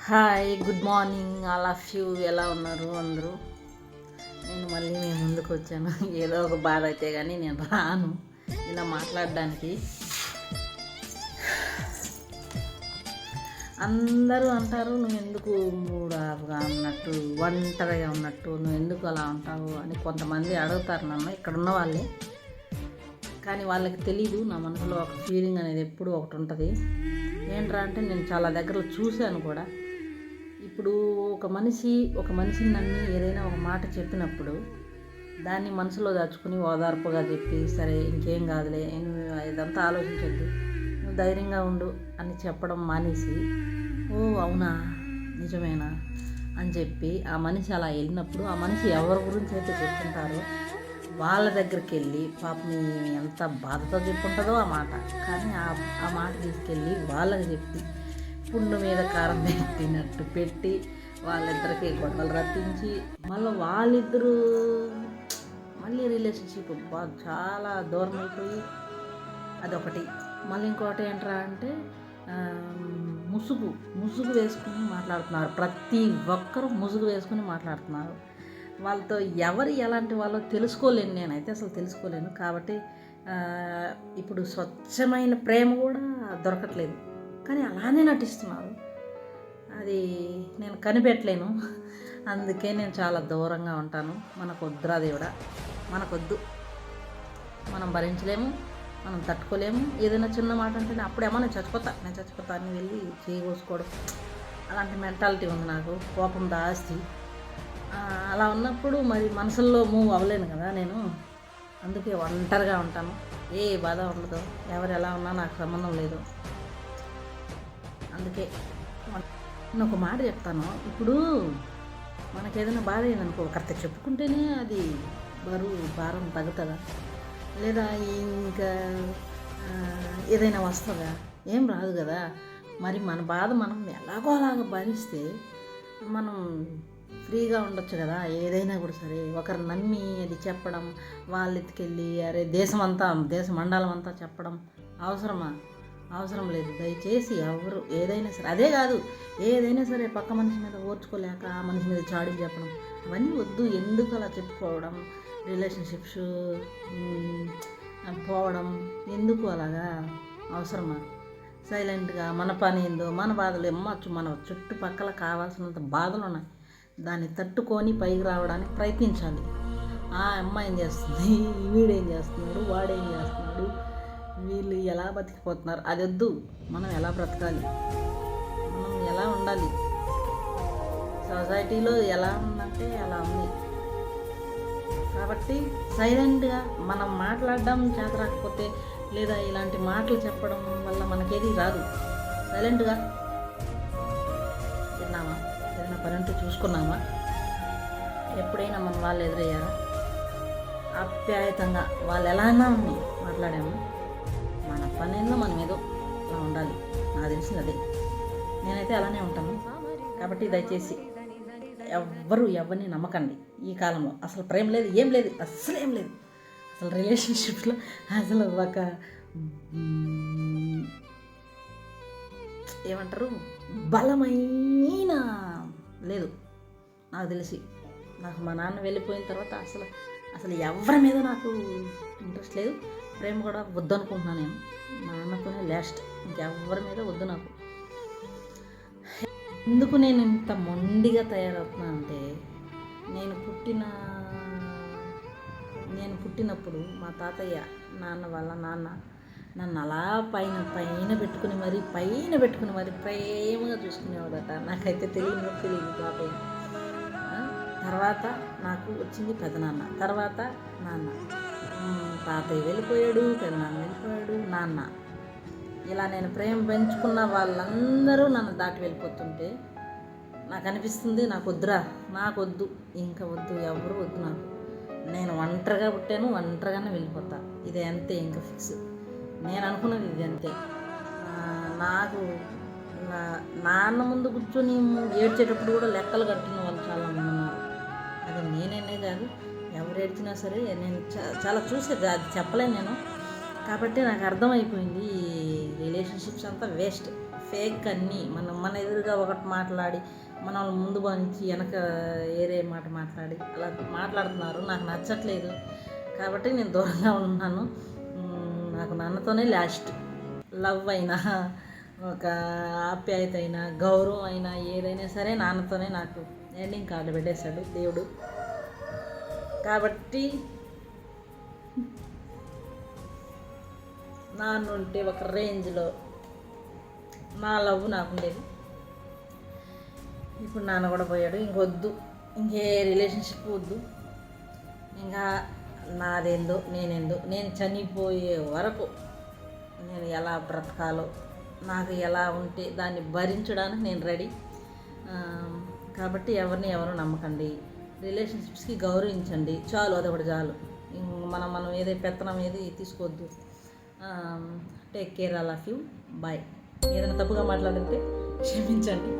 Hi good morning all of you. ఎలా ఉన్నారు అందరూ? నేను మళ్ళీ మీ ముందుకు వచ్చాను. ఏదో ఒక బాధ అయితే కానీ నేను రాను. ఇలా మాట్లాడడానికి. అందరూ అంటారు నువ్వు ఎందుకు మూడాగా ఉన్నట్టు ఒంటరిగా ఉన్నట్టు నువ్వు ఎందుకు అలా ఉంటావు? అని కొంతమంది అడుగుతారు నన్ను. ఇక్కడ ఉన్న వాళ్ళే. కానీ వాళ్ళకి తెలీదు నా మనసులో ఒక ఫీలింగ్ అనేది ఎప్పుడూ ఒకటి ఉంటుంది. ఏంట్రా అంటే నేను చాలా దగ్గరలో చూశాను కూడా. ఇప్పుడు ఒక మనిషి ఒక మనిషిని నమ్మి ఏదైనా ఒక మాట చెప్పినప్పుడు దాన్ని మనసులో దాచుకుని ఓదార్పుగా చెప్పి సరే ఇంకేం కాదులే నువ్వు ఇదంతా ఆలోచించద్దు నువ్వు ధైర్యంగా ఉండు అని చెప్పడం మానేసి ఓ అవునా నిజమేనా అని చెప్పి ఆ మనిషి అలా వెళ్ళినప్పుడు ఆ మనిషి ఎవరి గురించి అయితే చెప్తుంటారో వాళ్ళ దగ్గరికి వెళ్ళి పాపం ఎంత బాధతో చెప్పుంటుందో ఆ మాట. కానీ ఆ ఆ మాట తీసుకెళ్ళి వాళ్ళకి చెప్పి పుండు మీద కారం పెట్టినట్టు పెట్టి వాళ్ళిద్దరికి గొడవలు రప్పించి మళ్ళీ వాళ్ళిద్దరూ మళ్ళీ రిలేషన్షిప్ చాలా దూరం అయిపోయి అదొకటి. మళ్ళీ ఇంకోటి ఏంట్రా అంటే ముసుగు ముసుగు వేసుకుని మాట్లాడుతున్నారు. ప్రతి ఒక్కరూ ముసుగు వేసుకుని మాట్లాడుతున్నారు. వాళ్ళతో ఎవరు ఎలాంటి వాళ్ళో తెలుసుకోలేను నేనైతే అసలు తెలుసుకోలేను. కాబట్టి ఇప్పుడు స్వచ్ఛమైన ప్రేమ కూడా దొరకట్లేదు. కానీ అలానే నటిస్తున్నారు. అది నేను కనిపెట్టలేను. అందుకే నేను చాలా దూరంగా ఉంటాను. మనకు వద్దురా దేవుడా? మనకొద్దు. మనం భరించలేము. మనం తట్టుకోలేము. ఏదైనా చిన్న మాట అంటే నేను అప్పుడేమో నేను చచ్చిపోతా నేను చచ్చిపోతా అని వెళ్ళి చేయకోసుకోవడం అలాంటి మెంటాలిటీ ఉంది నాకు. కోపం దాస్తి. అలా ఉన్నప్పుడు మరి మనసుల్లో మూవ్ అవ్వలేను కదా నేను. అందుకే ఒంటరిగా ఉంటాను. ఏ బాధ ఉండదు. ఎవరు ఎలా ఉన్నా నాకు సంబంధం లేదు. అందుకే. నేను ఒక మాట చెప్తాను. ఇప్పుడు మనకేదైనా ఏదైనా బాధ అయిందనుకో ఒకరితో చెప్పుకుంటేనే అది బరువు భారం తగ్గుతుందా లేదా ఇంకా ఏదైనా వస్తుందా? ఏం రాదు కదా. మరి మన బాధ మనం ఎలాగో అలాగ భరిస్తే మనం ఫ్రీగా ఉండొచ్చు కదా. ఏదైనా కూడా సరే. ఒకరు నమ్మి అది చెప్పడం వాళ్ళ ఎత్తుకెళ్ళి అరే దేశం అంతా దేశ మండలం అంతా చెప్పడం అవసరమా? అవసరం లేదు. దయచేసి ఎవరు ఏదైనా సరే అదే కాదు ఏదైనా సరే పక్క మనిషి మీద ఓర్చుకోలేక ఆ మనిషి మీద చాడీలు చెప్పడం అవన్నీ వద్దు. ఎందుకు అలా చెప్పుకోవడం రిలేషన్షిప్స్ పోవడం ఎందుకు అలాగా? అవసరమా? సైలెంట్గా మన పని ఏందో మన బాధలు ఎమ్మచ్చు మన. చుట్టుపక్కల కావాల్సినంత బాధలు ఉన్నాయి. దాన్ని తట్టుకొని పైకి రావడానికి ప్రయత్నించాలి. ఆ అమ్మాయి ఏం చేస్తుంది? వీడేం చేస్తున్నాడు? వాడేం చేస్తున్నాడు? వీళ్ళు ఎలా బతికిపోతున్నారు? అది వద్దు. మనం ఎలా బ్రతకాలి? మనం ఎలా ఉండాలి? సొసైటీలో ఎలా ఉందంటే అలా ఉంది. కాబట్టి సైలెంట్గా మనం మాట్లాడడం చేత రాకపోతే లేదా ఇలాంటి మాటలు చెప్పడం వల్ల మనకేది రాదు. సైలెంట్గా తిన్నామా? ఏదైనా పని ఉంటే చూసుకున్నామా? ఎప్పుడైనా మన వాళ్ళు ఎదురయ్యారా? ఆప్యాయతంగా వాళ్ళు ఎలా అన్నా మాట్లాడాము. మన పనిలో మనం ఏదో అలా ఉండాలి. నాకు తెలిసింది అదే. నేనైతే అలానే ఉంటాను. కాబట్టి దయచేసి ఎవ్వరు ఎవరిని నమ్మకండి ఈ కాలంలో. అసలు ప్రేమ లేదు ఏం లేదు అస్సలు ఏం లేదు. అసలు రిలేషన్షిప్లో అసలు ఒక ఏమంటారు? బలమైన లేదు. నాకు తెలిసి నాకు మా నాన్న వెళ్ళిపోయిన తర్వాత అసలు అసలు ఎవరి మీద నాకు ఇంట్రెస్ట్ లేదు. ప్రేమ కూడా వద్దనుకుంటున్నాను నేను. మా అన్నతోనే లాస్ట్ ఇంకెవరి మీద వద్దు నాకు. ఎందుకు నేను ఇంత మొండిగా తయారవుతున్నా అంటే నేను పుట్టిన నేను పుట్టినప్పుడు మా తాతయ్య నాన్న వాళ్ళ నాన్న నన్ను అలా పైన పైన పెట్టుకుని మరి పైన పెట్టుకుని మరి ప్రేమగా చూసుకునేవాడట. నాకైతే తెలియదు తెలియదు తాతయ్య. తర్వాత నాకు వచ్చింది పెదనాన్న. తర్వాత నాన్న. తాతయ్య వెళ్ళిపోయాడు పెదనాన్న వెళ్ళిపోయాడు నాన్న. ఇలా నేను ప్రేమ పెంచుకున్న వాళ్ళందరూ నన్ను దాటి వెళ్ళిపోతుంటే నాకు అనిపిస్తుంది నాకు వద్దురా నాకు వద్దు ఇంకా వద్దు ఎవరు వద్దు నాకు. నేను ఒంటరిగా పుట్టాను ఒంటరిగానే వెళ్ళిపోతా. ఇది అంతే ఇంకా ఫిక్స్ నేను అనుకున్నది ఇది అంతే. నాకు నా నాన్న ముందు కూర్చొని ఏడ్చేటప్పుడు కూడా లెక్కలు కట్టిన వాళ్ళు చాలా మంది ఉన్నారు. అది నేనేనే కాదు. ఎవరు ఏడ్చినా సరే నేను చాలా చూసేది అది చెప్పలేను నేను. కాబట్టి నాకు అర్థమైపోయింది ఈ రిలేషన్షిప్స్ అంతా వేస్ట్. ఫేక్ అన్నీ. మనం మన ఎదురుగా ఒకటి మాట్లాడి మన ముందు పంచి వెనక ఏరే మాట మాట్లాడి అలా మాట్లాడుతున్నారు. నాకు నచ్చట్లేదు. కాబట్టి నేను దూరంగా ఉన్నాను. నాకు నాన్నతోనే లాస్ట్. లవ్ అయినా ఒక ఆప్యాయత అయినా గౌరవం అయినా ఏదైనా సరే నాన్నతోనే నాకు ఎండింగ్ కార్డు పెట్టేశాడు దేవుడు. కాబట్టి నాన్న ఉంటే ఒక రేంజ్లో నా లవ్ నాకు ఉండేది. ఇప్పుడు నాన్న కూడా పోయాడు. ఇంకొద్దు. ఇంకే రిలేషన్షిప్ వద్దు. ఇంకా నాదేందో నేనేందో నేను చనిపోయే వరకు నేను ఎలా బ్రతకాలో నాకు ఎలా ఉంటే దాన్ని భరించడానికి నేను రెడీ. కాబట్టి ఎవరిని ఎవరు నమ్మకండి. రిలేషన్షిప్స్కి గౌరవించండి. చాలు అదొకటి చాలు. మనం మనం ఏదో పెత్తనం ఏది తీసుకోవద్దు. Take care I love you bye ఏదైనా తప్పుగా మాట్లాడితే క్షమించండి.